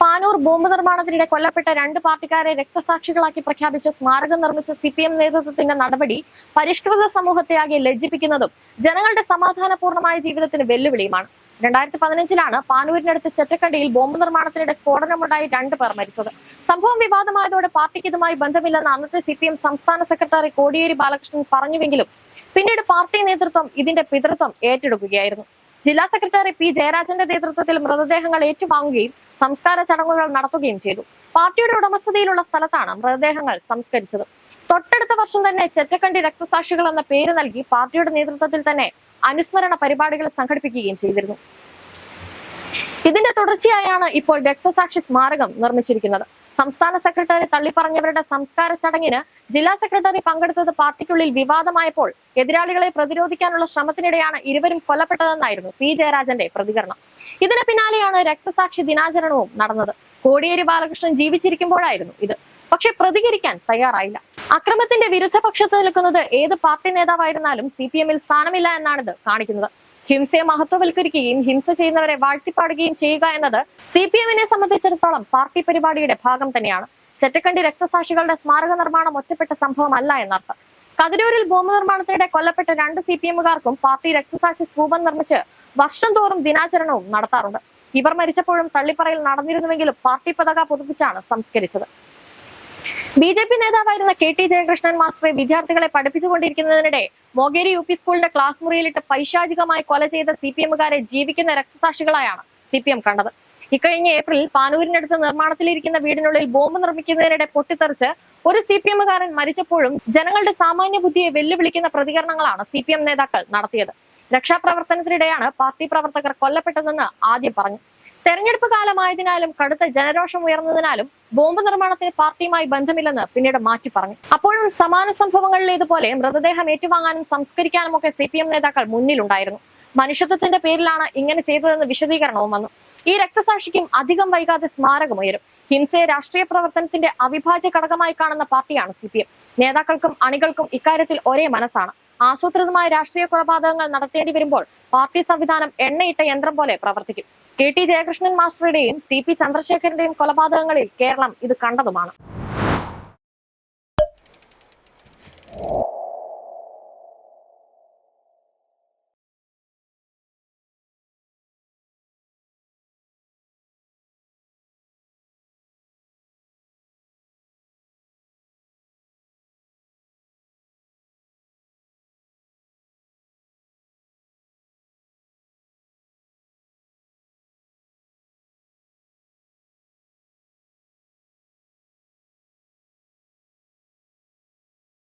Panoor bomb നിർമ്മാണത്തിനിടെ കൊല്ലപ്പെട്ട രണ്ട് പാർട്ടിക്കാരെ രക്തസാക്ഷികളാക്കി പ്രഖ്യാപിച്ച് സ്മാരകം നിർമ്മിച്ച സി പി എം നേതൃത്വത്തിന്റെ നടപടി പരിഷ്കൃത സമൂഹത്തെ ആകെ ലജ്ജിപ്പിക്കുന്നതും ജനങ്ങളുടെ സമാധാനപൂർണമായ ജീവിതത്തിന് വെല്ലുവിളിയുമാണ്. രണ്ടായിരത്തി പതിനഞ്ചിലാണ് പാനൂരിനടുത്ത് ചെറ്റക്കണ്ടിയിൽ ബോംബ് നിർമ്മാണത്തിനിടെ സ്ഫോടനമുണ്ടായി രണ്ട് പേർ മരിച്ചത്. സംഭവം വിവാദമായതോടെ പാർട്ടിക്ക് ഇതുമായി ബന്ധമില്ലെന്ന് അന്നത്തെ സി സംസ്ഥാന സെക്രട്ടറി കോടിയേരി ബാലകൃഷ്ണൻ പറഞ്ഞുവെങ്കിലും പിന്നീട് പാർട്ടി നേതൃത്വം ഇതിന്റെ പിതൃത്വം ഏറ്റെടുക്കുകയായിരുന്നു. ജില്ലാ സെക്രട്ടറി പി ജയരാജന്റെ നേതൃത്വത്തിൽ മൃതദേഹങ്ങൾ ഏറ്റുവാങ്ങുകയും സംസ്കാര ചടങ്ങുകൾ നടത്തുകയും ചെയ്തു. പാർട്ടിയുടെ ഉടമസ്ഥതയിലുള്ള സ്ഥലത്താണ് മൃതദേഹങ്ങൾ സംസ്കരിച്ചത്. തൊട്ടടുത്ത വർഷം തന്നെ ചെറ്റക്കണ്ടി രക്തസാക്ഷികൾ എന്ന പേര് നൽകി പാർട്ടിയുടെ നേതൃത്വത്തിൽ തന്നെ അനുസ്മരണ പരിപാടികൾ സംഘടിപ്പിക്കുകയും ചെയ്തിരുന്നു. ഇതിന്റെ തുടർച്ചയായാണ് ഇപ്പോൾ രക്തസാക്ഷി സ്മാരകം നിർമ്മിച്ചിരിക്കുന്നത്. സംസ്ഥാന സെക്രട്ടറി തള്ളിപ്പറഞ്ഞവരുടെ സംസ്കാര ചടങ്ങിന് ജില്ലാ സെക്രട്ടറി പങ്കെടുത്തത് പാർട്ടിക്കുള്ളിൽ വിവാദമായപ്പോൾ എതിരാളികളെ പ്രതിരോധിക്കാനുള്ള ശ്രമത്തിനിടെയാണ് ഇരുവരും കൊല്ലപ്പെട്ടതെന്നായിരുന്നു പി ജയരാജന്റെ പ്രതികരണം. ഇതിന് പിന്നാലെയാണ് രക്തസാക്ഷി ദിനാചരണവും നടന്നത്. കോടിയേരി ബാലകൃഷ്ണൻ ജീവിച്ചിരിക്കുമ്പോഴായിരുന്നു ഇത്. പക്ഷെ പ്രതികരിക്കാൻ തയ്യാറായില്ല. അക്രമത്തിന്റെ വിരുദ്ധ പക്ഷത്ത് നിൽക്കുന്നത് ഏത് പാർട്ടി നേതാവായിരുന്നാലും സി പി എമ്മിൽ സ്ഥാനമില്ല എന്നാണിത് കാണിക്കുന്നത്. ഹിംസയെ മഹത്വവൽക്കരിക്കുകയും ഹിംസ ചെയ്യുന്നവരെ വാഴ്ത്തിപ്പാടുകയും ചെയ്യുക എന്നത് സി പി എമ്മിനെ സംബന്ധിച്ചിടത്തോളം പാർട്ടി പരിപാടിയുടെ ഭാഗം തന്നെയാണ്. ചെറ്റക്കണ്ടി രക്തസാക്ഷികളുടെ സ്മാരക നിർമ്മാണം ഒറ്റപ്പെട്ട സംഭവമല്ല എന്നർത്ഥം. കതിരൂരിൽ ബോംബ് നിർമ്മാണത്തിനിടെ കൊല്ലപ്പെട്ട രണ്ട് സി പി എമ്മുകാർക്കും പാർട്ടി രക്തസാക്ഷി സ്തൂപം നിർമ്മിച്ച് വർഷം തോറും ദിനാചരണവും നടത്താറുണ്ട്. ഇവർ മരിച്ചപ്പോഴും തള്ളിപ്പറയിൽ നടന്നിരുന്നുവെങ്കിലും പാർട്ടി പതാക പുതുപ്പിച്ചാണ് സംസ്കരിച്ചത്. ബി ജെ പി നേതാവായിരുന്ന കെ ടി ജയകൃഷ്ണൻ മാസ്റ്ററെ വിദ്യാർത്ഥികളെ പഠിപ്പിച്ചുകൊണ്ടിരിക്കുന്നതിനിടെ മോഗേരി യു പി സ്കൂളിന്റെ ക്ലാസ് മുറിയിലിട്ട് പൈശാചികമായി കൊല ചെയ്ത സി പി എമ്മുകാരെ ജീവിക്കുന്ന രക്തസാക്ഷികളായാണ് സി പി എം കണ്ടത്. ഇക്കഴിഞ്ഞ ഏപ്രിലിൽ പാനൂരിനടുത്ത് നിർമ്മാണത്തിലിരിക്കുന്ന വീടിനുള്ളിൽ ബോംബ് നിർമ്മിക്കുന്നതിനിടെ പൊട്ടിത്തെറിച്ച് ഒരു സി പി എമ്മുകാരൻ മരിച്ചപ്പോഴും ജനങ്ങളുടെ സാമാന്യ ബുദ്ധിയെ വെല്ലുവിളിക്കുന്ന പ്രതികരണങ്ങളാണ് സി പി എം നേതാക്കൾ നടത്തിയത്. രക്ഷാപ്രവർത്തനത്തിനിടെയാണ് പാർട്ടി പ്രവർത്തകർ കൊല്ലപ്പെട്ടതെന്ന് ആദ്യം പറഞ്ഞു. തെരഞ്ഞെടുപ്പ് കാലമായതിനാലും കടുത്ത ജനരോഷം ഉയർന്നതിനാലും ബോംബ് നിർമ്മാണത്തിന് പാർട്ടിയുമായി ബന്ധമില്ലെന്ന് പിന്നീട് മാറ്റി പറഞ്ഞു. അപ്പോഴും സമാന സംഭവങ്ങളിലേതുപോലെ മൃതദേഹം ഏറ്റുവാങ്ങാനും സംസ്കരിക്കാനും ഒക്കെ സി നേതാക്കൾ മുന്നിലുണ്ടായിരുന്നു. മനുഷ്യത്വത്തിന്റെ പേരിലാണ് ഇങ്ങനെ ചെയ്തതെന്ന് വിശദീകരണവും വന്നു. ഈ രക്തസാക്ഷിക്കും അധികം വൈകാതെ സ്മാരകമുയരും ഹിംസയെ രാഷ്ട്രീയ പ്രവർത്തനത്തിന്റെ അവിഭാജ്യ ഘടകമായി കാണുന്ന പാർട്ടിയാണ് സി നേതാക്കൾക്കും അണികൾക്കും ഇക്കാര്യത്തിൽ ഒരേ മനസ്സാണ്. ആസൂത്രിതമായ രാഷ്ട്രീയ കൊലപാതകങ്ങൾ നടത്തേണ്ടി വരുമ്പോൾ പാർട്ടി സംവിധാനം എണ്ണയിട്ട യന്ത്രം പോലെ പ്രവർത്തിക്കും. കെ ടി ജയകൃഷ്ണൻ മാസ്റ്ററുടെയും ടി പി ചന്ദ്രശേഖരന്റെയും കൊലപാതകങ്ങളിൽ കേരളം ഇത് കണ്ടതുമാണ്